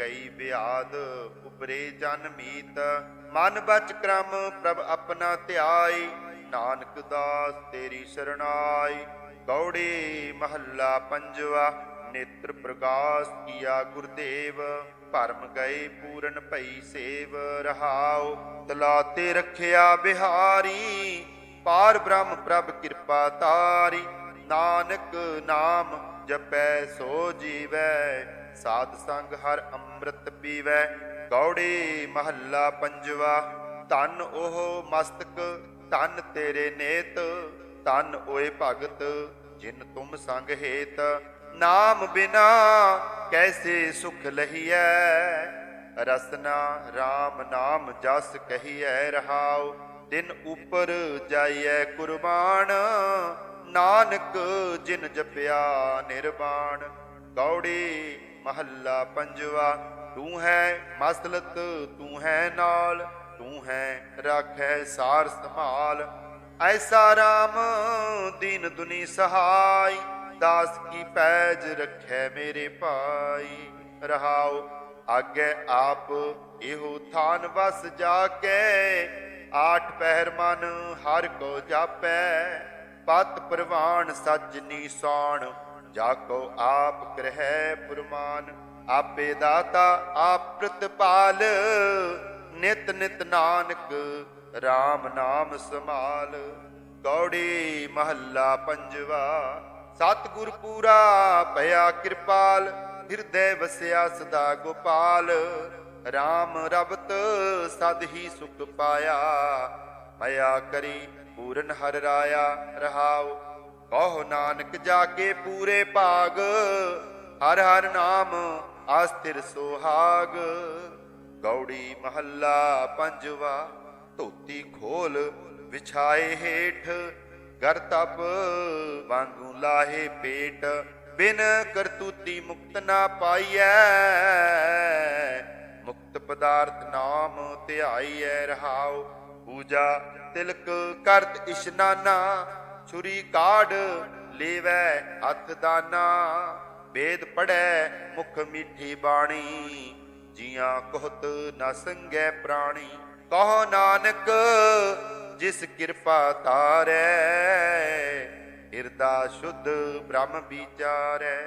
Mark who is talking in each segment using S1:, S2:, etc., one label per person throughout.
S1: ਗਈ ਬਿਆਦ ਉਪਰੇ ਜਨ ਮੀਤ, ਮਨ ਬਚ ਕਰਮ ਪ੍ਰਭ ਆਪਣਾ ਧਿਆਈ ਨਾਨਕ ਦਾਸ ਤੇਰੀ ਸਰਣਾਈ ਗੌੜੀ ਮਹੱਲਾ ਪੰਜਵਾ, ਨੇਤਰ ਪ੍ਰਕਾਸ਼ ਕੀਆ ਗੁਰਦੇਵ, ਭਰਮ ਗਏ ਪੂਰਨ ਭਈ ਸੇਵ ਰਹਾਉ। ਤਲਾਤੇ ਰੱਖਿਆ ਬਿਹਾਰੀ, ਪਾਰ ਬ੍ਰਹਮ ਪ੍ਰਭ ਕਿਰਪਾ ਤਾਰੀ ਨਾਨਕ ਨਾਮ ਜਪੈ ਸੋ ਜੀਵੈ ਸਾਧ ਸੰਗ ਹਰ ਅੰਮ੍ਰਿਤ ਪੀਵੈ, ਗੌੜੀ ਮਹੱਲਾ ਪੰਜਵਾ। ਤਨ ਉਹ ਮਸਤਕ ਤਨ ਤੇਰੇ ਨੇਤ, ਧਨ ਓਏ ਭਗਤ, ਜਿਨ ਤੁਮ ਸੰਗ ਹੇਤ। ਨਾਮ ਬਿਨਾ ਕੈਸੇ ਸੁਖ ਲਹੀਐ? ਰਸਨਾ RAM ਨਾਮ ਜਸ ਕਹੀਐ ਰਹਾਉ। ਦਿਨ ਉਪਰ ਜਾਈਐ ਕੁਰਬਾਨ, ਨਾਨਕ ਜਿਨ ਜਪਿਆ ਨਿਰਵਾਣ। ਗੌੜੀ ਮਹੱਲਾ ਪੰਜਵਾ, ਤੂੰ ਹੈ ਮਸਲਤ, ਤੂੰ ਹੈ ਨਾਲ, ਤੂੰ ਹੈ ਰਾਖੈ ਸਾਰ ਸੰਭਾਲ। ਐਸਾ ਰਾਮ ਦੀਨ ਦੁਨੀ ਸਹਾਈ, ਦਾਸ ਕੀ ਪੈਜ ਰੱਖੈ ਮੇਰੇ ਭਾਈ। ਰਹਾਉ, ਆਗੇ ਆਪ ਇਹੋ ਥਾਨ ਵਸ ਜਾ ਕੇ ਆਠ ਪਹਿਰ ਮਨ ਹਰ ਕੋ ਜਾਪੈ, ਪਤ ਪ੍ਰਵਾਨ ਸੱਚ ਸੌਣ ਜਾ ਕੋ ਆਪ ਕਰਹਿ ਪੁਰਮਾਨ, ਆਪੇ ਦਾਤਾ, ਆਪ ਪ੍ਰਤਪਾਲ। ਨਿਤ ਨਿਤ ਨਾਨਕ RAM ਨਾਮ ਸਮਾਲ ਗੌੜੀ ਮਹੱਲਾ ਪੰਜਵਾ, ਸਤਿਗੁਰ ਪੂਰਾ ਭਇਆ ਕਿਰਪਾਲ, ਹਿਰਦੈ ਵਸਿਆ ਸਦਾ ਗੋਪਾਲ। RAM ਰਬਤ ਸਦ ਹੀ ਸੁਖ ਪਾਇਆ, ਮਇਆ ਕਰੀ ਪੂਰਨ ਹਰ ਰਾਇਆ, ਰਹਾਉ ਕਹੋ ਨਾਨਕ ਜਾਗੇ ਪੂਰੇ ਭਾਗ, ਹਰ ਹਰ ਨਾਮ ਆਸਥਿਰ ਸੁਹਾਗ। ਗੌੜੀ ਮਹੱਲਾ ਪੰਜਵਾ, ਧੋਤੀ ਖੋਲ ਵਿਛਾਏ ਹੇਠ ਗਰ ਵਾਂਗੂ ਲਾਹੇ ਪੇਟ, ਬਿਨ ਕਰਤੂਤੀ ਮੁਕਤ ਨਾ ਪਾਈਐ। ਮੁਕਤ ਪਦਾਰਥ ਨਾਮ ਧਿਆਈਐ, ਰਹਾਉ ਪੂਜਾ ਤਿਲਕ ਕਰਤ ਇਸ਼ਨਾਨਾ। ਛੁਰੀ ਕਾਢ ਲੇਵੈ ਹੱਥ ਦਾਨਾ। ਵੇਦ ਪੜੈ ਮੁਖ ਮਿੱਠੀ ਬਾਣੀ। ਜੀਆਂ ਕੋਹਤ ਨਾ ਸੰਗੈ ਪ੍ਰਾਣੀ। ਕਹੋ ਨਾਨਕ, ਜਿਸ ਕਿਰਪਾ ਤਾਰੈ ਹਿਰਦਾ ਸ਼ੁੱਧ ਬ੍ਰਹਮ ਵਿਚਾਰੈ।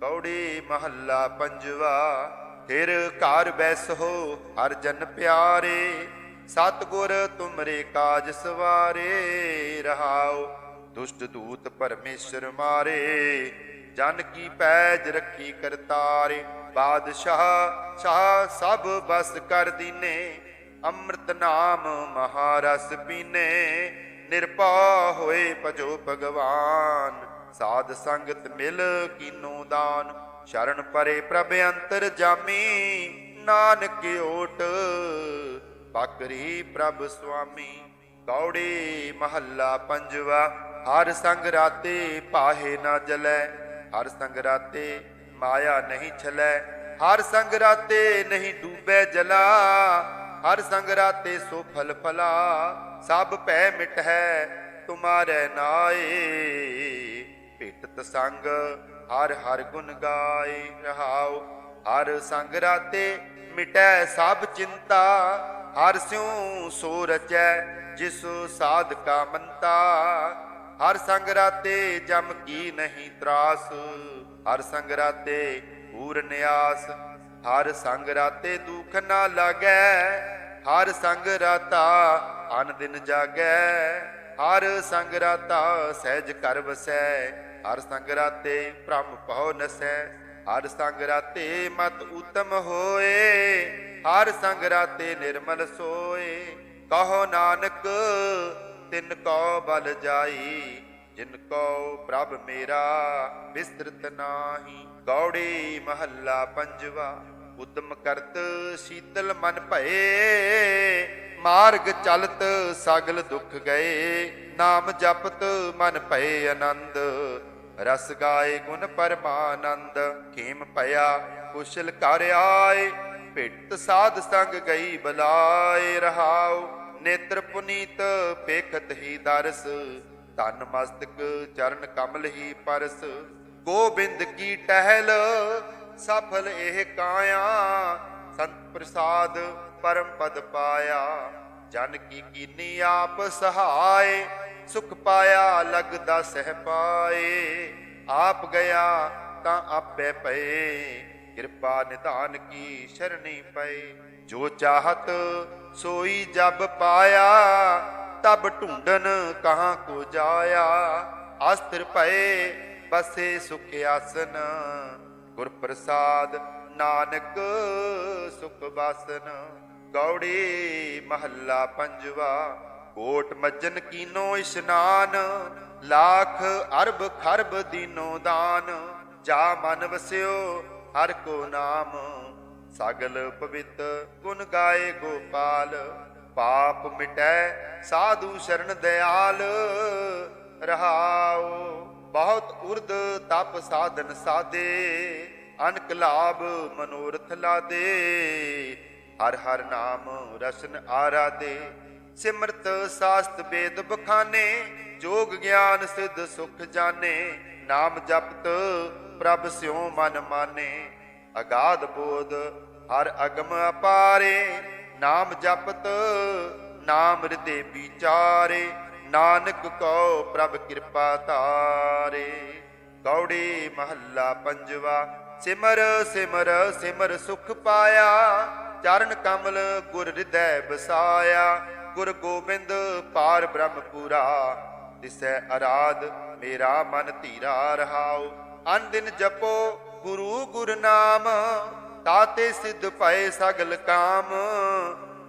S1: ਕੌੜੀ ਮਹੱਲਾ ਪੰਜਵਾ ਫਿਰ ਘਰ ਬੈਸੋ, ਹਰ ਜਨ ਪਿਆਰੇ। ਸਤਗੁਰ ਤੁਮਰੇ ਕਾਜ ਸਵਾਰੇ ਰਹਾਓ ਦੁਸ਼ਟ ਦੂਤ ਪਰਮੇਸ਼ਰ ਮਾਰੇ। ਜਨ ਕੀ ਪੈਜ ਰੱਖੀ ਕਰਤਾਰੇ, ਬਾਦਸ਼ਾਹ, ਸ਼ਾਹ ਸਭ ਬਸ ਕਰ ਦੀਨੇ, ਅੰਮ੍ਰਿਤ ਨਾਮ ਮਹਾਰਸ ਪੀਨੇ। ਨਿਰਪਾ ਹੋਏ ਭਜੋ ਭਗਵਾਨ, ਸਾਧ ਸੰਗਤ ਮਿਲ ਕੀਨੋ ਦਾਨ। ਸ਼ਰਨ ਪਰੇ ਪ੍ਰਭ ਅੰਤਰ ਜਾਮੀ, ਨਾਨਕ ਓਟ ਬਕਰੀ ਪ੍ਰਭ ਸੁਆਮੀ, ਕੌੜੇ ਮਹੱਲਾ ਪੰਜਵਾ, ਹਰ ਸੰਗ ਰਾਤੇ ਪਾਹੇ ਨਾ ਜਲੈ, ਹਰ ਸੰਗ ਰਾਤੇ ਮਾਇਆ ਨਹੀਂ ਛਲੈ, ਹਰ ਸੰਗ ਰਾਤੇ ਨਹੀਂ ਡੂਬੈ ਜਲਾ, ਹਰ ਸੰਗ ਰਾਤੇ ਸੋ ਫਲ ਫਲਾ, ਸਭ ਭੈ ਮਿਟ ਹੈ, ਤੁਮਾਰੇ ਨਾਏ। ਭਿਟਤ ਸੰਗ ਹਰ ਹਰ ਗੁਣ ਗਾਏ ਰਹਾਉ, ਹਰ ਸੰਗ ਰਾਤੇ ਮਿਟੈ ਸਭ ਚਿੰਤਾ ਹਰ ਸਿਉ ਸੋ ਰਚੈ ਜਿਸ ਸਾਧਕਾ ਮੰਤਾ। ਹਰ ਸੰਗ ਰਾਤੇ ਜਮ ਕੀ ਨਹੀਂ ਤਰਾਸ। ਹਰ ਸੰਗ ਰਾਤੇ ਪੂਰਨ ਆਸ ਹਰ ਸੰਗ ਰਾਤੇ ਦੁਖ ਨਾ ਲਾਗੈ। ਹਰ ਸੰਗ ਰਾਤਾ ਅਨ ਦਿਨ ਜਾਗੈ। ਹਰ ਸੰਗ ਰਾਤਾ ਸਹਿਜ ਕਰ ਵਸੈ। ਹਰ ਸੰਗ ਰਾਤੇ ਭ੍ਰਮ ਭਉ ਨਸੈ। ਹਰ ਸੰਗ ਰਾਤੇ ਮਤ ਉਤਮ ਹੋਏ। ਹਰ ਸੰਗ ਰਾਤੇ ਨਿਰਮਲ ਸੋਏ। ਕਹੋ ਨਾਨਕ, ਤਿਨ ਕੋ ਬਲ ਜਾਈ। ਜਿਨ ਕੋ ਪ੍ਰਭ ਮੇਰਾ ਵਿਸਤ੍ਰਿਤ ਨਾਹੀ। ਗੌੜੀ ਮਹੱਲਾ ਪੰਜਵਾ, ਉਦਮ ਕਰਤ ਸ਼ੀਤਲ ਮਨ ਭਏ। ਮਾਰਗ ਚਲਤ ਸਗਲ ਦੁੱਖ ਗਏ। ਨਾਮ ਜਪਤ ਮਨ ਭਏ ਆਨੰਦ। ਰਸ ਗਾਏ ਗੁਣ ਪਰਮਾਨੰਦ। ਖੇਮ ਭਇਆ ਕੁਸ਼ਲ ਕਰ ਆਏ। ਭਿੱਟ ਸਾਧ ਸੰਗ ਗਈ ਬਲਾਏ ਰਹਾਉ, ਨੇਤਰ ਪੁਨੀਤ ਪੇਖਤ ਹੀ ਦਰਸ ਤਨ ਮਸਤਕ ਚਰਨ ਕਮਲ ਹੀ ਪਰਸ। ਗੋਬਿੰਦ ਕੀ ਟਹਿਲ, ਸਫਲ ਇਹ ਕਾਇਆ, ਸੰਤ ਪ੍ਰਸਾਦ ਪਰਮ ਪਦ ਪਾਇਆ। ਜਨ ਕੀ ਕੀਨੀ ਆਪ ਸਹਾਏ, ਸੁਖ ਪਾਇਆ ਲਗਦਾ ਸਹਿ ਪਾਏ। ਆਪ ਗਿਆ ਤਾਂ ਆਪੇ ਪਏ ਕਿਰਪਾ ਨਿਧਾਨ ਕੀ ਸ਼ਰਣੀ ਪਏ। ਜੋ ਚਾਹਤ ਸੋਈ ਜਬ ਪਾਇਆ, ਤਬ ਢੂੰਡਨ ਕਹਾਂ ਕੋ ਜਾਇਆ। ਅਸਥਿਰ ਭਏ, ਬਸੇ ਸੁਖ ਆਸਨ। ਗੁਰ ਪ੍ਰਸਾਦ ਨਾਨਕ ਸੁਖ ਬਾਸਨ ਗੌੜੀ ਮਹੱਲਾ ਪੰਜਵਾ, ਕੋਟ ਮੱਜਨ ਕੀਨੋ ਇਸ਼ਨਾਨ। ਲੱਖ ਅਰਬ ਖਰਬ ਦੀਨੋ ਦਾਨ। ਜਾ ਮਨ ਵਸਿਓ ਹਰ ਕੋ ਨਾਮ ਸਗਲ ਪਵਿੱਤ ਗੁਣ ਗਾਏ ਗੋਪਾਲ, ਪਾਪ ਮਿਟੈ ਸਾਧੂ ਸ਼ਰਨ ਦਿਆਲ। ਰਹਾਓ ਬਹੁਤ ਉਰਦ ਤਪ ਸਾਧਨ ਸਾਦੇ ਅਨਕ ਲਾਭ ਮਨੋਰਥ ਲਾਦੇ। ਹਰ ਹਰ ਨਾਮ ਰਸਨ ਆਰਾਦੇ, ਸਿਮਰਤ ਸਾਸਤ ਵੇਦ ਬਖਾਨੇ, ਜੋਗ ਗਿਆਨ ਸਿੱਧ ਸੁਖ ਜਾਣੇ। ਨਾਮ ਜਪਤ ਪ੍ਰਭ ਸਿਉ ਮਨ ਮਾਨੇ, ਅਗਾਧ ਬੋਧ ਹਰ ਅਗਮ ਅਪਾਰੇ, ਨਾਮ ਜਪਤ, ਨਾਮ ਹਿਰਦੇ ਵਿਚਾਰੇ, ਨਾਨਕ ਕੋ ਪ੍ਰਭ ਕਿਰਪਾ ਧਾਰੇ। ਗੌੜੀ ਮਹੱਲਾ ਪੰਜਵਾ, ਸਿਮਰ ਸਿਮਰ ਸਿਮਰ ਸੁਖ ਪਾਇਆ, ਚਰਨ ਕਮਲ ਗੁਰ ਹਿਰਦੈ ਬਸਾਇਆ ਗੁਰ ਗੋਬਿੰਦ ਪਾਰ ਬ੍ਰਹਮ ਪੂਰਾ ਤਿਸੈ ਅਰਾਧ, ਮੇਰਾ ਮਨ ਧੀਰਾ ਰਹਾਓ ਅੰਦਿਨ ਜਪੋ ਗੁਰੂ ਗੁਰ ਨਾਮ ਤਾਤੇ ਸਿੱਧ ਪਏ ਸਗਲ ਕਾਮ।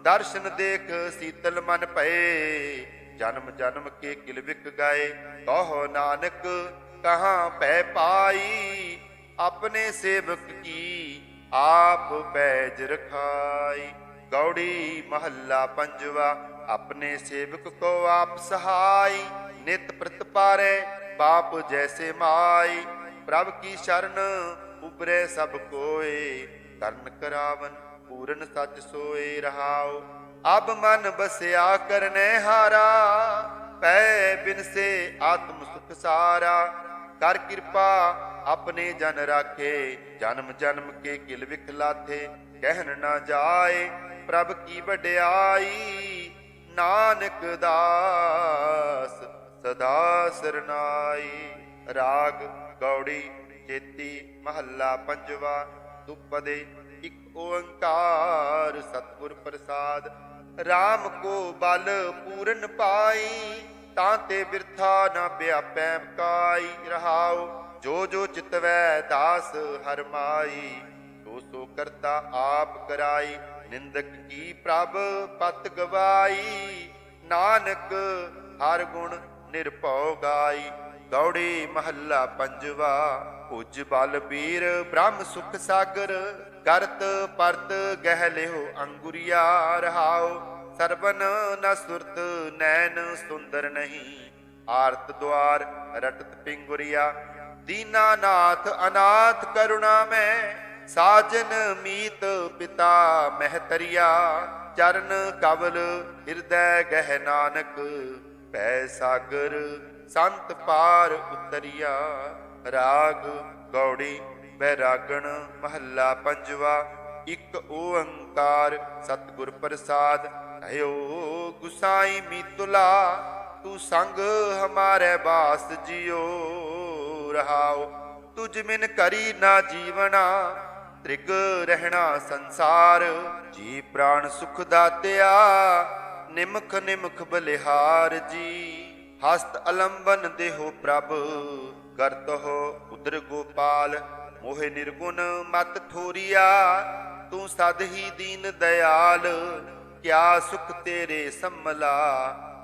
S1: ਦਰਸ਼ਨ ਦੇਖ ਸੀਤਲ ਮਨ ਪਏ ਜਨਮ ਜਨਮ ਕੇ ਕਿਲ ਵਿਕ ਗਏ। ਕਹੋ ਨਾਨਕ, ਕਹਾਂ ਪੈ ਪਾਈ ਆਪਣੇ ਸੇਵਕ ਕੀ ਆਪ ਪੈਜ ਰਖਾਈ। ਗੌੜੀ ਮਹੱਲਾ ਪੰਜਵਾ, ਆਪਣੇ ਸੇਵਕ ਕੋ ਆਪ ਸਹਾਈ। ਨਿਤ ਪ੍ਰਤਪਾਰੇ ਬਾਪ ਜੈਸੇ ਮਾਈ। ਪ੍ਰਭ ਕੀ ਸ਼ਰਨ ਉਬਰੇ ਸਭ ਕੋਏ ਕਰਨ ਕਰਾਵਨ ਪੂਰਨ ਸੱਚ ਸੋਏ ਰਹਾਓ ਅਬ ਮਨ ਬਸਿਆ ਕਰਨੇ ਹਾਰਾ, ਪੈ ਬਿਨ ਆਤਮ ਸੁਖ ਸਾਰਾ। ਕਰ ਕਿਰਪਾ ਆਪਣੇ ਜਨ ਰਾਖੇ, ਜਨਮ ਜਨਮ ਕੇ ਕਿਲ ਵਿਖਲਾਥੇ ਕਹਿਣ ਨਾ ਜਾਏ ਪ੍ਰਭ ਕੀ ਵਡਿਆਈ। ਨਾਨਕ ਦਾਸ ਸਦਾ ਸਰਨਾਈ, ਰਾਗ ਗੌੜੀ, ਚੇਤੀ ਮਹੱਲਾ ਪੰਜਵਾ, ਦੁਪਦੇ ਇੱਕ ਓੰਕਾਰ, ਸਤਿਗੁਰ ਪ੍ਰਸਾਦ। RAM ਕੋ ਬਲ ਪੂਰਨ ਪਾਈ, ਤਾਂ ਤੇ ਬਿਰਥਾ ਨਾ ਵਿਆਪੈ ਕਾਈ। ਰਹਾਉ, ਜੋ ਜੋ ਚਿਤਵੈ ਦਾਸ ਹਰ ਸੋ ਸੋ ਕਰਤਾ ਆਪ ਕਰਾਈ, ਨਿੰਦਕ ਕੀ ਪ੍ਰਭ ਪਤ ਗਵਾਈ। ਨਾਨਕ ਹਰ ਗੁਣ ਨਿਰਭਉ ਗਾਈ। ਗੌੜੀ ਮਹੱਲਾ ਪੰਜਵਾ, ਭੁਜ ਬਲ ਬੀਰ ਬ੍ਰਹਮ ਸੁਖ ਸਾਗਰ, ਕਰਤ ਪਰਤ ਗਹਿ ਲਿਓ ਅੰਗੁਰੀਆ ਰਹਾਉ ਸਰਬਨ ਨ ਸੁਰਤ ਨੈਣ ਸੁੰਦਰ ਨਹੀਂ, ਆਰਤ ਦੁਆਰ ਰਟਤ ਪਿੰਗੁਰੀਆ ਦੀਨਾਨਾਥ ਅਨਾਥ ਕਰੁਣਾ ਮੈਂ, ਸਾਜਨ ਮੀਤ ਪਿਤਾ ਮਹਿਤਰੀਆ, ਚਰਨ ਕਵਲ ਹਿਰਦੈ ਗਹਿ ਨਾਨਕ, ਪੈ ਸਾਗਰ ਸੰਤ ਪਾਰ ਉਤਰੀਆ, ਰਾਗ ਗੌੜੀ ਬੈਰਾਗਣ ਮਹੱਲਾ ਪੰਜਵਾ, ਇੱਕ ਓੰਕਾਰ, ਸਤਿਗੁਰ ਪ੍ਰਸਾਦ ਹਯੋ ਗੁਸਾਈ ਮੀਤੁਲਾ ਤੂੰ ਸੰਗ ਹਮਾਰੇ ਬਾਸ ਜਿਉ ਰਹਾਉ ਤੁਝ ਮਿਨ ਕਰੀ ਨਾ ਜੀਵਨਾ, ਤ੍ਰਿਗ ਰਹਿਣਾ ਸੰਸਾਰ, ਜੀ ਪ੍ਰਾਣ ਸੁਖ ਦਾਤਿਆ ਨਿਮਖ ਨਿਮਖ ਬਲਿਹਾਰ ਜੀ। ਹਸਤ ਅਲੰਬਨ ਦੇਹੋ ਪ੍ਰਭ ਕਰਤ ਹੋ ਉਦਰ ਗੋਪਾਲ, ਮੋਹਿ ਨਿਰਗੁਣ ਮਤ ਠੋਰੀਆ, ਤੂੰ ਸਦ ਹੀ ਦੀਨ ਦਿਆਲ ਕਿਆ ਸੁਖ ਤੇਰੇ ਸੰਮਲਾ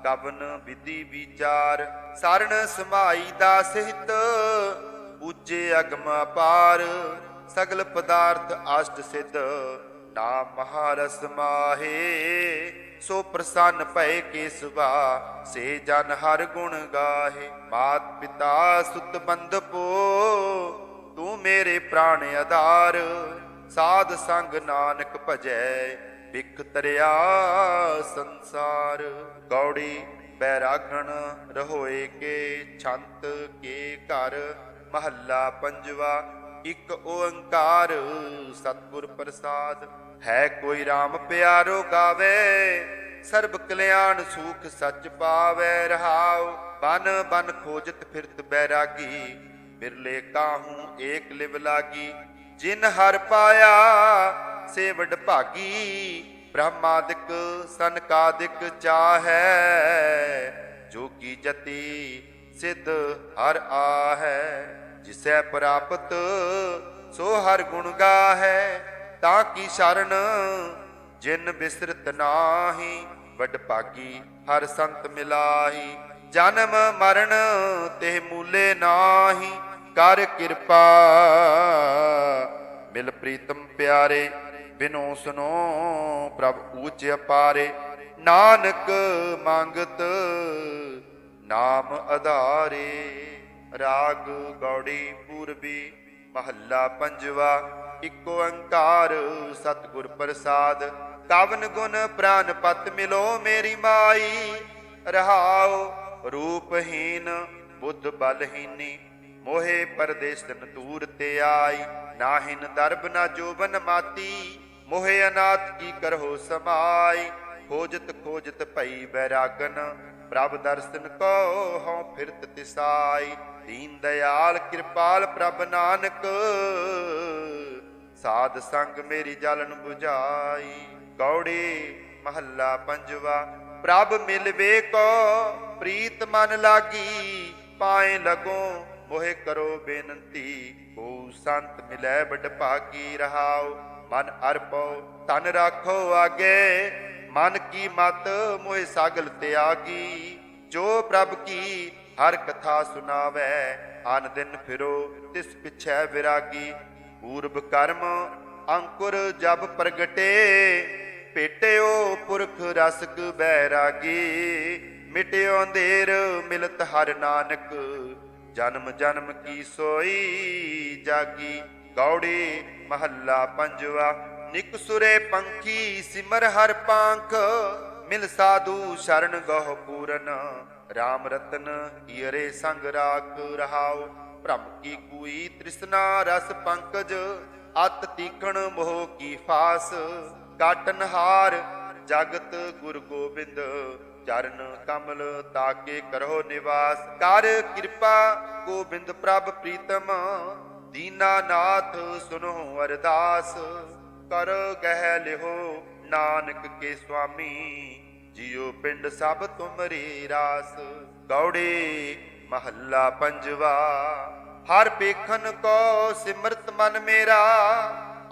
S1: ਕਵਨ ਵਿਧੀ ਵਿਚਾਰ ਸਰਣ ਸਮਾਈ ਦਾ ਸਹਿਤ ਪੂਜੇ ਅਗਮ ਪਾਰ ਸਗਲ ਪਦਾਰਥ ਅਸ਼ਟ ਸਿਧ, ਨਾਮ ਮਹਾਰਸ ਮਾਹੇ। ਸੋ ਪ੍ਰਸੰਨ ਭਏ ਕੇਸਵਾ, ਸੇ ਜਨ ਹਰ ਗੁਣ ਗਾਹੇ। ਮਾਤ ਪਿਤਾ ਸੁਤ ਬੰਧਪੋ ਤੂੰ ਮੇਰੇ ਪ੍ਰਾਣ ਆਧਾਰ। ਸਾਧ ਸੰਗ ਨਾਨਕ ਭਜੈ ਵਿਖ ਤਰਿਆ ਸੰਸਾਰ। ਗੌੜੀ ਬੈਰਾਗਣ ਰਹੋਏ ਕੇ ਛੰਤ ਕੇ ਘਰ। ਮਹੱਲਾ ਪੰਜਵਾ, ਇੱਕ ਓੰਕਾਰ, ਸਤਿਗੁਰ ਪ੍ਰਸਾਦ। ਹੈ ਕੋਈ RAM ਪਿਆਰੋ ਗਾਵੇ, ਸਰਬ ਕਲਿਆਣ ਸੂਖ ਸੱਚ ਪਾਵੇ ਰਹਾਉ। ਬਨ ਬਨ ਖੋਜਤ ਫਿਰਤ ਬੈਰਾਗੀ, ਬਿਰਲੇ ਕਾਹੂ ਏਕ ਲਿਵ ਲਾਗੀ। ਜਿਨ ਹਰ ਪਾਇਆ, ਸੇਵਡ ਭਾਗੀ। ਬ੍ਰਹਮਾਦਿਕ ਸਨਕਾਦਿਕ ਚਾਹੈ, ਜੋ ਕੀ ਜਤੀ ਸਿਧ ਹਰ ਆਹੈ। ਜਿਸੈ ਪ੍ਰਾਪਤ, ਸੋ ਹਰ ਗੁਣ ਗਾਹੈ। ਤਾਂ ਕੀ ਸ਼ਰਨ? ਜਿਨ ਬਿਸਰਤ ਨਾਹੀ, ਵਡ ਭਾਗੀ, ਹਰ ਸੰਤ ਮਿਲਾਹੀ। ਜਨਮ ਮਰਨ ਤੇ ਮੂਲੇ ਨਾਹੀ, ਕਰ ਕਿਰਪਾ। ਮਿਲ ਪ੍ਰੀਤਮ ਪਿਆਰੇ, ਬਿਨੋ ਸੁਨੋ ਪ੍ਰਭ ਊਚ ਅਪਾਰੇ। ਨਾਨਕ ਮੰਗਤ ਨਾਮ ਆਧਾਰੇ ਰਾਗ ਗੌੜੀ ਪੂਰਬੀ, ਮਹੱਲਾ ਪੰਜਵਾ। ਇੱਕ ਓੰਕਾਰ ਸਤਿਗੁਰ ਪ੍ਰਸਾਦ ਕਵਨ ਗੁਣ ਪ੍ਰਾਨ ਪਤ ਮਿਲੋ ਮੇਰੀ ਮਾਈ। ਰਹਾਉ ਰੂਪਹੀਨ, ਬੁੱਧ ਬਲਹੀਨੀ, ਮੋਹੇ ਪਰਦੇਸਨ ਦੂਰ ਤੇ ਆਈ। ਨਾਹਿਨ ਦਰਬ ਨਾ ਜੋਬਨ ਮਾਤੀ, ਮੋਹੇ ਅਨਾਥ ਕੀ ਕਰਹੁ ਸਮਾਈ। ਖੋਜਤ ਖੋਜਤ ਭਈ ਬੈਰਾਗਨ ਪ੍ਰਭ ਦਰਸ਼ਨ ਕੋ ਹਉ ਫਿਰਤ ਤਿਸਾਈ। ਦੀਨ ਦਇਆਲ ਕਿਰਪਾਲ ਪ੍ਰਭ ਨਾਨਕ। ਸਾਧ ਸੰਗ ਮੇਰੀ ਜਲਨ 부ਝਾਈ ਕੌੜੀ ਮਹੱਲਾ ਪੰਜਵਾ, ਪ੍ਰਭ ਮਿਲਵੇ ਕੋ, ਪ੍ਰੀਤ ਮਨ ਲਾਗੀ, ਪਾਏ ਲਗੋ, ਮੋਹਿ ਕਰੋ ਬੇਨੰਤੀ। ਕੋ ਸੰਤ ਮਿਲੈ ਬਡ ਭਾਗੀ ਰਹਾਉ, ਮਨ ਅਰਪੋ ਤਨ ਰਾਖੋ ਆਗੇ। ਮਨ ਕੀ ਮਤ, ਮੋਹਿ ਸਾਗਲ ਤਿਆਗੀ। ਜੋ ਪ੍ਰਭ ਕੀ, ਹਰ ਕਥਾ ਸੁਨਾਵੇ ਅਨ ਦਿਨ ਫਿਰੋ, ਤਿਸ ਪਿਛੈ ਵਿਰਾਗੀ। ਪੂਰਬ ਕਰਮ ਅੰਕੁਰ ਜਬ ਪ੍ਰਗਟੇ ਪੇਟਿਓ ਪੁਰਖ ਰਸਕ ਬੈਰਾਗੀ, ਮਿਟਿਓ ਅੰਧੇਰ ਮਿਲਤ ਹਰ ਨਾਨਕ, ਜਨਮ ਜਨਮ ਕੀ ਸੋਈ ਜਾਗੀ, ਗੌੜੀ ਮਹੱਲਾ ਪੰਜਵਾ, ਨਿਕ ਸੁਰੇ ਪੰਖੀ ਸਿਮਰ ਹਰ ਪੰਖ, ਮਿਲ ਸਾਧੂ ਸ਼ਰਨ ਗਹ ਪੂਰਨ RAM ਰਤਨ ਈਰੇ ਸੰਗ ਰਾਖ ਰਹਾਓ ਭ੍ਰਮ ਕੀ ਕੂਈ ਤ੍ਰਿਸ਼ਨਾ ਰਸ ਪੰਕਜ, ਅਤ ਤੀਖਣ ਮੋਹ ਕੀ ਫਾਸ। ਕਾਟਨ ਹਾਰ ਜਗਤ ਗੁਰ ਗੋਬਿੰਦ, ਚਰਨ ਕਮਲ ਤਾਕੇ ਕਰੋ ਨਿਵਾਸ। ਕਰ ਕਿਰਪਾ ਗੋਬਿੰਦ ਪ੍ਰਭ ਪ੍ਰੀਤਮ ਦੀਨਾਨਾਥ ਸੁਨੋ ਅਰਦਾਸ। ਕਰ ਗਹਿ ਲਿਹੋ ਨਾਨਕ ਕੇ ਸੁਆਮੀ, ਜਿਉ ਪਿੰਡ ਸਭ ਤੁਮਰੀ ਰਾਸ। ਗੌੜੇ ਮਹੱਲਾ ਪੰਜਵਾ, ਹਰ ਪੇਖਨ ਕੋ ਸਿਮਰਤ ਮਨ ਮੇਰਾ,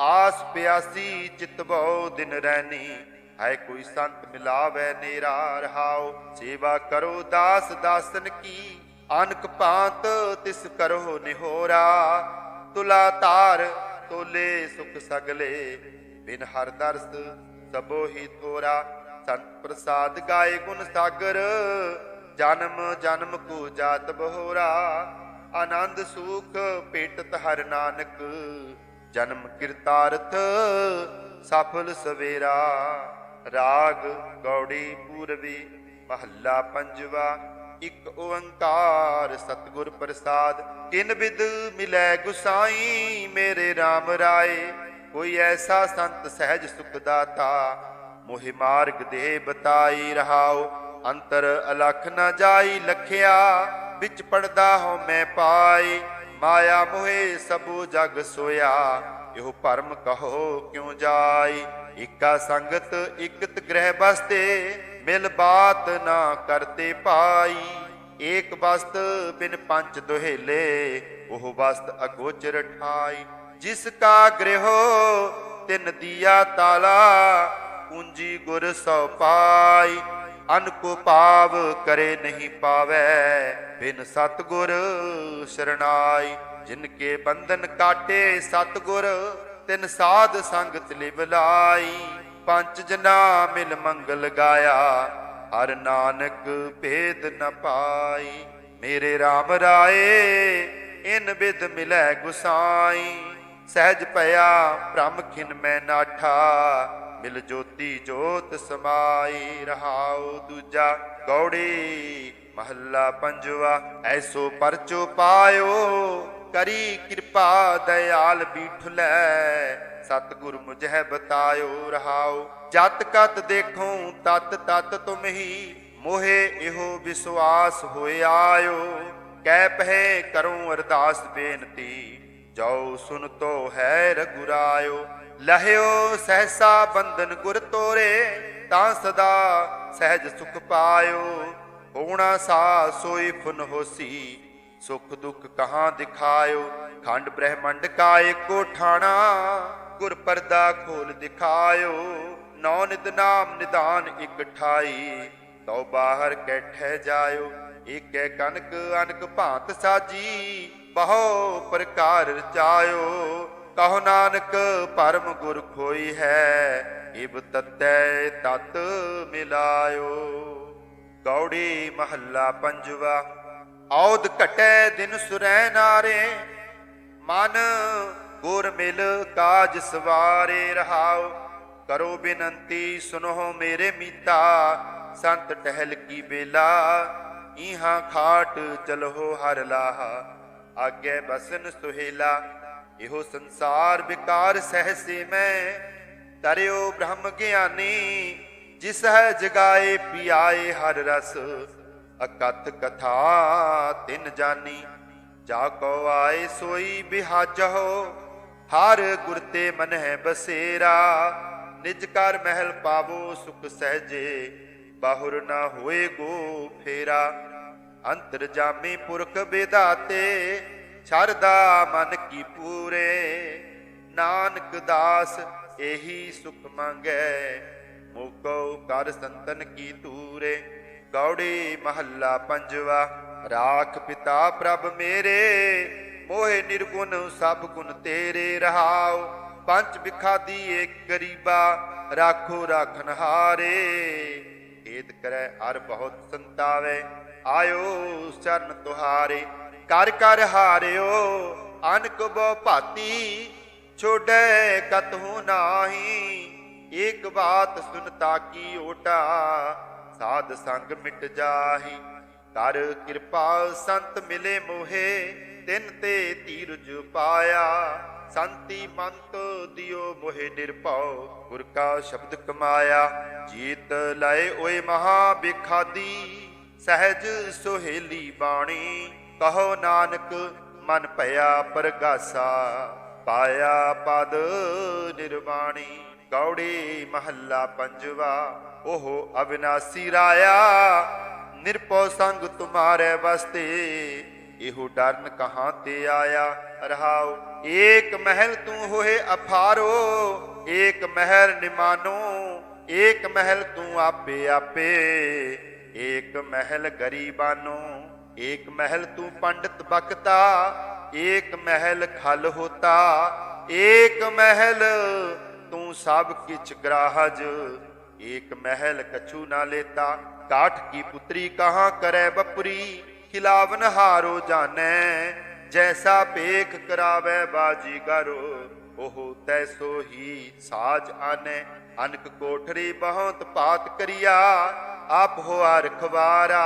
S1: ਆਸ ਪਿਆਸੀ ਚਿਤ ਬਹੁ ਦਿਨ ਰਹਿਨੀ ਹੈ ਕੋਈ ਸੰਤ ਮਿਲਾਵੇ ਨੇਰਾ, ਰਹਾਉ ਸੇਵਾ ਕਰੋ ਦਾਸ ਦਾਸਨ ਕੀ, ਅਨਕ ਭਾਂਤ ਤਿਸ ਕਰੋ ਨਿਹੋਰਾ, ਤੁਲਾ ਤਾਰ ਤੋਲੇ ਸੁਖ ਸਗਲੇ, ਬਿਨ ਹਰ ਦਰਸ ਸਬੋ ਹੀ ਥੋਰਾ ਸੰਤ ਪ੍ਰਸਾਦ ਗਾਏ ਗੁਣ ਸਾਗਰ ਜਨਮ ਜਨਮ ਕੋ ਜਾਤ ਬਹੋਰਾ, ਆਨੰਦ ਸੁਖ ਪੇਟਤ ਹਰ ਨਾਨਕ। ਜਨਮ ਕਿਰਤਾਰਥ ਸਫਲ ਸਵੇਰਾ, ਰਾਗ ਗੌੜੀ ਪੂਰਵੀ, ਮਹੱਲਾ ਪੰਜਵਾ, ਇੱਕ ਓੰਕਾਰ ਸਤਿਗੁਰ ਪ੍ਰਸਾਦ। ਕਿਨ ਬਿਦ ਮਿਲੈ ਗੁਸਾਈ ਮੇਰੇ RAM ਰਾਏ, ਕੋਈ ਐਸਾ ਸੰਤ ਸਹਿਜ ਸੁਖ ਦਾਤਾ, ਮੋਹਿ ਮਾਰਗ ਦੇ ਬਤਾਈ ਰਹਾਓ। ਅੰਤਰ ਅਲਖ ਨਾ ਜਾਈ ਲਖਿਆ, ਵਿੱਚ ਪੜਦਾ ਹੋ ਮੈਂ ਪਾਈ, ਮਾਇਆ ਮੋਹਿ ਸਭੂ ਜਗ ਸੋਇਆ। ਇਹੋ ਭਰਮ ਕਹੋ ਕਿਉ ਜਾਈ? ਇਕਾ ਸੰਗਤ ਇਕਤ ਗ੍ਰਹਿ ਬਸਤੇ, ਮਿਲ ਬਾਤ ਨਾ ਕਰਤੇ ਪਾਈ। ਏਕ ਵਸਤ ਬਿਨ ਪੰਜ ਦੁਹੇਲੇ, ਉਹ ਵਸਤ ਅਗੋਚਰ ਠਾਈ। ਜਿਸ ਕਾ ਗ੍ਰਹਿ ਤਿਨ ਦੀਆ ਤਾਲਾ, ਪੂੰਜੀ ਗੁਰ ਸੋ ਪਾਈ। ਅਨ ਕੋ ਭਾਵ ਕਰੇ ਨਹੀਂ ਪਾਵੇ। ਬਿਨ ਸਤਗੁਰ ਸ਼ਰਨਾਈ ਜਿਨ ਕੇ ਬੰਧਨ ਕਾਟੇ ਸਤਗੁਰ, ਤਿਨ ਸਾਧ ਸੰਗਤ ਲਿਵ ਲਾਈ। ਪੰਜ ਜਨਾ ਮਿਲ ਮੰਗਲ ਗਾਇਆ, ਹਰ ਨਾਨਕ ਭੇਦ ਨ ਪਾਈ। ਮੇਰੇ RAM ਰਾਏ, ਇਨ ਬਿਦ ਮਿਲੈ ਗੁਸਾਈ। ਸਹਿਜ ਭਇਆ ਭ੍ਰਮ ਖਿਨ ਮੈਂ ਨਾਠਾ ਮਿਲ ਜੋਤੀ ਜੋਤ ਸਮਾਈ ਰਹਾਉ ਦੂਜਾ ਗੌੜੀ ਮਹੱਲਾ ਪੰਜਵਾ, ਐਸੋ ਪਰਚੋ ਪਾਇਓ, ਕਰੀ ਕਿਰਪਾ ਦਇਆਲ ਬੀਠਲੈ ਸਤਿਗੁਰ ਮੁਝੈ ਬਤਾਇਓ ਰਹਾਉ, ਜਤ ਕਤ ਦੇਖੋ, ਤਤ ਤਤ ਤੁਮ ਮੋਹੇ, ਇਹੋ ਵਿਸ਼ਵਾਸ ਹੋਇ ਆਇਓ, ਕਹਿ ਪਹਿ ਕਰੂੰ ਅਰਦਾਸ ਬੇਨਤੀ ਜਾਉ ਸੁਨ ਤੋ ਹੈ ਰਗੁਰਾਇਓ। ਲਹਿਓ ਸਹਸਾ ਬੰਧਨ ਗੁਰ ਤੋਰੇ, ਤਾਂ ਸਦਾ ਸਹਿਜ ਸੁਖ ਪਾਇਓ। ਹੋਣਾ ਸਾ ਸੋਈ ਫੁਨ ਹੋਸੀ, ਸੁਖ ਦੁਖ ਕਹਾਂ ਦਿਖਾਇਓ। ਖੰਡ ਬ੍ਰਹਮੰਡ ਕਾ ਏਕੋ ਠਾਣਾ, ਗੁਰ ਪਰਦਾ ਖੋਲ ਦਿਖਾਇਓ। ਨੌ ਨਿਤ ਨਾਮ ਨਿਦਾਨ ਇਕ ਠਾਈ, ਤਉ ਬਾਹਰ ਕੈਠੈ ਜਾਇਓ। ਏਕੈ ਕਨਕ ਅਨਕ ਭਾਂਤ ਸਾਜੀ, ਬਹੁ ਪ੍ਰਕਾਰ ਰਚਾਇਓ। ਕਹੋ ਨਾਨਕ, ਪਰਮ ਗੁਰ ਖੋਈ ਹੈ, ਇਬ ਤਤੈ ਤਤ ਮਿਲਾਇਓ। ਗੌੜੀ ਮਹੱਲਾ ਪੰਜਵਾ ਔਦ ਘਟੈ ਦਿਨ ਸੁਰੈ ਨਾਰੇ, ਮਨ ਗੁਰ ਮਿਲ ਕਾਜ ਸਵਾਰੇ ਰਹਾਉ ਕਰੋ ਬੇਨੰਤੀ ਸੁਨੋ ਮੇਰੇ ਮੀਤਾ, ਸੰਤ ਟਹਿਲ ਕੀ ਬੇਲਾ ਇਹਾਂ ਖਾਟ ਚਲੋ ਹਰ ਲਾਹਾ, ਆਗੇ ਬਸਨ ਸੁਹੇਲਾ। ਇਹੋ ਸੰਸਾਰ ਵਿਕਾਰ ਸਹਸੇ ਮੈਂ। ਤਰਿਓ ਬ੍ਰਹਮ ਗਿਆਨੀ, ਜਿਸ ਹੈ ਜਗਾਏ, ਪਿਆਏ ਹਰ ਰਸ। ਅਕਥ ਕਥਾ ਤਿਨ ਜਾਨੀ, ਜਾ ਕੋ ਆਏ ਸੋਈ ਬਿਹਾਜਹੁ। ਹਰ ਗੁਰ ਤੇ ਮਨ ਹੈ ਬਸੇਰਾ, ਨਿਜ ਕਰ ਮਹਿਲ ਪਾਵੋ, ਸੁਖ ਸਹਜੇ। ਬਾਹੁਰ ਨਾ ਹੋਏ ਗੋ ਫੇਰਾ, ਅੰਤਰ ਜਾਮੀ ਪੁਰਖ ਬੇਦਾਤੇ। ਸ਼ਰਦਾ ਮਨ ਕੀ ਪੂਰੇ, ਨਾਨਕ ਦਾਸ ਇਹੀ ਸੁਖ ਮੰਗੈ। ਮੋਕੋ ਕਰ ਸੰਤਨ ਕੀ ਤੂਰੇ ਗੌੜੀ ਮਹੱਲਾ ਪੰਜਵਾ, ਰਾਖ ਪਿਤਾ ਪ੍ਰਭ ਮੇਰੇ, ਮੋਹਿ ਨਿਰਗੁਣ ਸਭ ਗੁਣ ਤੇਰੇ ਰਹਾਉ। ਪੰਜ ਬਿਖਾਦੀ ਏਕ ਗਰੀਬਾ, ਰਾਖੋ ਰਾਖਨ ਹਾਰੇ। ਏਦ ਕਰੈ ਹਰ ਬਹੁਤ ਸੰਤਾਵੇ, ਆਇਓ ਚਰਨ ਤੁਹਾਰੇ। ਕਰ ਕਰ ਹਾਰਿਓ, ਅਨਕ ਬੋ ਭਾਤੀ, ਛੋੜੈ ਕਤਹੂ ਨਾਹੀ। ਏਕ ਬਾਤ ਸੁਨਤਾ ਕੀ ਓਟਾ, ਸਾਧ ਸੰਗ ਮਿਟ ਜਾਹੀ। ਕਰ ਕਿਰਪਾ ਸੰਤ ਮਿਲੇ ਮੋਹੇ, ਤਿਨ ਤੇ ਧੀਰਜ ਪਾਇਆ। ਸੰਤੀ ਮੰਤ ਦਿਓ ਮੋਹੇ ਨਿਰਭਉ, ਗੁਰ ਕਾ ਸ਼ਬਦ ਕਮਾਇਆ। ਜੀਤ ਲਏ ਓਏ ਮਹਾ ਬਿਖਾਦੀ ਸਹਿਜ ਸੁਹੇਲੀ ਬਾਣੀ। ਕਹੋ ਨਾਨਕ, ਮਨ ਭਇਆ ਪਰਗਾਸਾ, ਪਾਇਆ ਪਦ ਨਿਰਵਾਣੀ ਗੌੜੀ ਮਹੱਲਾ ਪੰਜਵਾ ਉਹ ਅਬਿਨਾਸੀ ਰਾਇਆ ਨਿਰਪਉ ਸੰਗ ਤੁਮਾਰੇ ਵਸਤੇ, ਇਹੋ ਡਰਨ ਕਹਾਂ ਤੇ ਆਇਆ, ਰਹਾਉ, ਏਕ ਮਹਿਲ ਤੂੰ ਹੋਏ ਅਫਾਰੋ, ਏਕ ਮਹਿਲ ਨਿਮਾਨੋ, ਏਕ ਮਹਿਲ ਤੂੰ ਆਪੇ ਆਪੇ, ਏਕ ਮਹਿਲ ਗਰੀਬਾਨੋ ਏਕ ਮਹਿਲ ਤੂੰ ਪੰਡਤ ਬਖਤਾ, ਏਕ ਮਹਿਲ ਖਲ ਹੋਤਾ, ਏਕ ਮਹਿਲ ਤੂੰ ਸਭ ਕਿਛ ਗ੍ਰਾਹਜ, ਏਕ ਮਹਿਲ ਕਛੂ ਨਾ ਲੇਤਾ, ਕਾਠ ਕੀ ਪੁਤਰੀ ਕਹਾਂ ਕਰੈ ਬਪਰੀ ਖਿਲਾਵਨ ਹਾਰੋ ਜਾਣੈ, ਜੈਸਾ ਪੇਖ ਕਰਾਵੇ ਬਾਜੀ ਗਰੋ ਉਹ ਤੈਸੋ ਹੀ ਸਾਜ ਆਨੈ। ਅਨਕ ਕੋਠਰੀ ਬਹੁਤ ਪਾਤ ਕਰਿਆ, ਆਪ ਹੋਆ ਰਖਵਾਰਾ,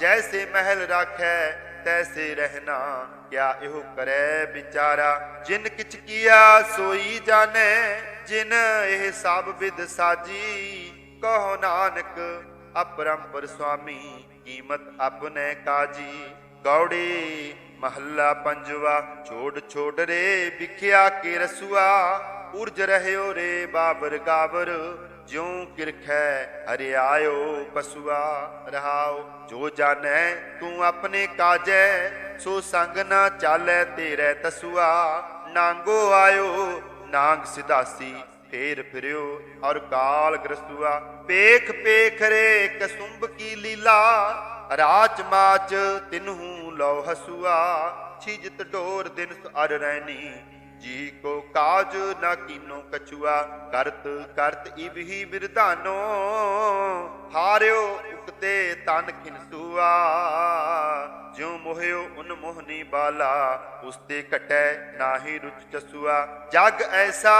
S1: ਜੈਸੇ ਮਹਿਲ ਰਾਖੈ, ਤੈਸੇ ਰਹਿਣਾ, ਕਿਆ ਇਹੋ ਕਰੈ ਵਿਚਾਰਾ। ਜਿਨ ਕਿਛ ਕੀਆ ਸੋਈ ਜਾਣੈ, ਜਿਨ ਇਹ ਸਭ ਵਿਦ ਸਾਜੀ, ਕਹੋ ਨਾਨਕ, ਅਪਰੰਪਰ ਸੁਆਮੀ, ਕੀਮਤ ਆਪਨੇ ਕਾਜੀ। ਗੌੜੀ ਮਹੱਲਾ ਪੰਜਵਾ ਛੋੜ ਛੋੜ ਰੇ ਵਿਖਿਆ ਕੇ ਰਸੂਆ। ਉਰਜ ਰਹਿਓ ਰੇ ਬਾਬਰ ਗਾਬਰ, ਜਿਉ ਕਿਰਖੈ ਹਰਿਆਇਓ ਪਸੁਆ ਰਹਾਉ ਜੋ ਜਾਣੈ ਤੂੰ ਆਪਣੇ ਕਾਜੈ, ਸੋ ਸੰਗ ਨਾ ਚਾਲੈ ਤੇਰੇ ਤਸੁਆ। ਨਾਂਗੋ ਆਇਓ, ਨਾਂਗ ਸਿਧਾਸੀ, ਫੇਰ ਫਿਰਿਓ ਔਰ ਕਾਲ ਗ੍ਰਸੂਆ। ਪੇਖ ਪੇਖ ਰੇ ਕਸੁੰਭ ਕੀ ਲੀਲਾ ਰਾਚ ਮਾਚ ਤਿਨਹੂ ਲਉ ਹਸੂਆ। ਛਿਜਤ ਢੋਰ ਦਿਨ ਅਰ ਰੈਨੀ ਜੀ ਕੋ ਕਾਜ ਨਾ ਕੀਨੋ ਕਛੁਆ, ਕਰਤ ਕਰਤ ਇਵਹੀ ਬਿਰਧਾਨੋ। ਹਾਰਿਓ ਉਕਤੇ ਤਨ ਖਿਨਸੂਆ ਜਿਉ ਮੋਹਿਓ ਉਨ ਮੋਹਨੀ ਬਾਲਾ, ਉਸਤੇ ਘਟੈ ਨਾਹੀ ਰੁਚ ਚਸੂਆ। ਜਗ ਐਸਾ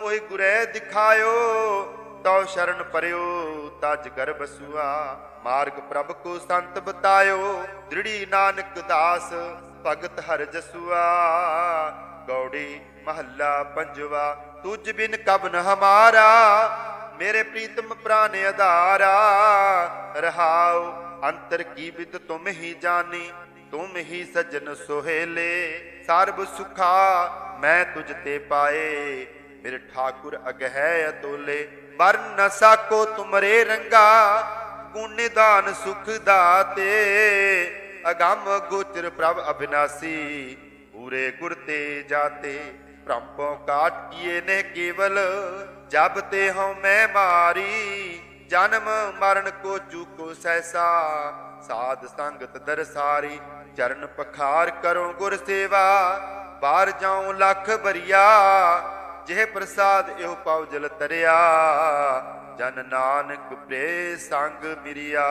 S1: ਮੋਹਿ ਗੁਰੇ ਦਿਖਾਇਓ, ਤਉ ਸ਼ਰਨ ਪਰਿਓ ਤਜ ਗਰ ਬਸੂਆ। ਮਾਰਗ ਪ੍ਰਭ ਕੋ ਸੰਤ ਬਤਾਇਓ, ਦ੍ਰਿੜੀ ਨਾਨਕ ਦਾਸ ਭਗਤ ਹਰ ਜਸੂਆ। ਗੌੜੀ, ਮਹੱਲਾ ਪੰਜਵਾ ਤੁਝ ਬਿਨ ਕਬਨ ਹਮਾਰਾ, ਮੇਰੇ ਪ੍ਰੀਤਮ ਪ੍ਰਾਨ ਆਧਾਰਾ। ਰਹਾਉ, ਅੰਤਰ ਕੀ ਵਿਦ ਤੁਮ ਹੀ ਜਾਣੀ ਤੁਮ ਹੀ ਸਜਨ ਸੁਹੇਲੇ। ਸਰਬ ਸੁਖਾ, ਮੈਂ ਤੁਝ ਤੇ ਪਾਏ ਮੇਰੇ ਠਾਕੁਰ ਅਗਹਿ ਅਤੋਲੇ। ਵਰਨ ਨ ਸਾਕੋ ਤੁਮਰੇ ਰੰਗਾ, ਗੁਣ ਨਿਦਾਨ ਸੁਖ ਦਾਤੇ। ਅਗੰਮ ਗੋਚਰ ਪ੍ਰਭ ਅਬਿਨਾਸੀ ਪੂਰੇ ਗੁਰ ਤੇ ਜਾਤੇ ਭ੍ਰਮਪੋ ਕਾਟ ਕੀਏ ਨੇ ਕੇਵਲ, ਜਬ ਤੇ ਹਉ ਮੈਂ ਮਾਰੀ, ਜਨਮ ਮਰਨ ਕੋ ਚੁਕੋ ਸੈਸਾ ਸਾਧ ਸੰਗਤ ਦਰਸਾਰੀ, ਚਰਨ ਪਖਾਰ ਕਰੋ ਗੁਰ ਸੇਵਾ ਬਾਹਰ ਜਾਉ ਲੱਖ ਬਰੀਆ, ਜਿਹ ਪ੍ਰਸਾਦ ਇਹੋ ਪਾਉ ਜਲ ਤਰਿਆ। ਜਨ ਨਾਨਕ ਪ੍ਰੇ ਸੰਗ ਮਿਰਿਆ,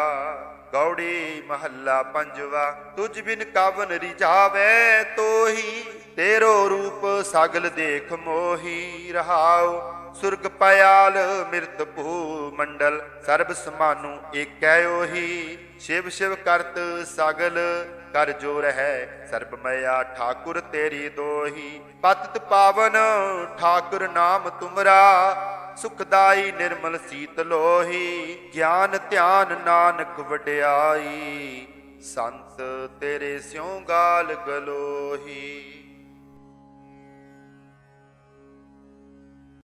S1: ਗੌੜੀ ਮਹੱਲਾ ਪੰਜਵਾ ਤੁਝ ਬਿਨ ਕਵਨ ਰਿਜਾਵੇ ਤੋਹੀ, ਤੇਰੋ ਰੂਪ ਸਗਲ ਦੇਖ ਮੋਹੀ ਰਹਾਉ, ਸੁਰਗ ਪਿਆਲ ਮਿਰਤ ਭੂ ਮੰਡਲ, ਸਰਬ ਸਮਾਨੂ ਏਕੈ ਉਹੀ ਸ਼ਿਵ ਸ਼ਿਵ ਕਰਤ ਸਗਲ ਕਰ ਜੋ ਰਹਿ ਸਰਬ ਮਇਆ ਠਾਕੁਰ ਤੇਰੀ ਦੋਹੀ, ਪਤਿਤ ਪਾਵਨ ਠਾਕੁਰ ਨਾਮ ਤੁਮਰਾ ਸੁਖਦਾਈ ਨਿਰਮਲ ਸੀਤ ਲੋਹੀ ਗਿਆਨ ਧਿਆਨ ਨਾਨਕ ਵਡਿਆਈ ਸੰਤ ਤੇਰੇ ਸਿਉ ਗਾਲ ਗਲੋਹੀ।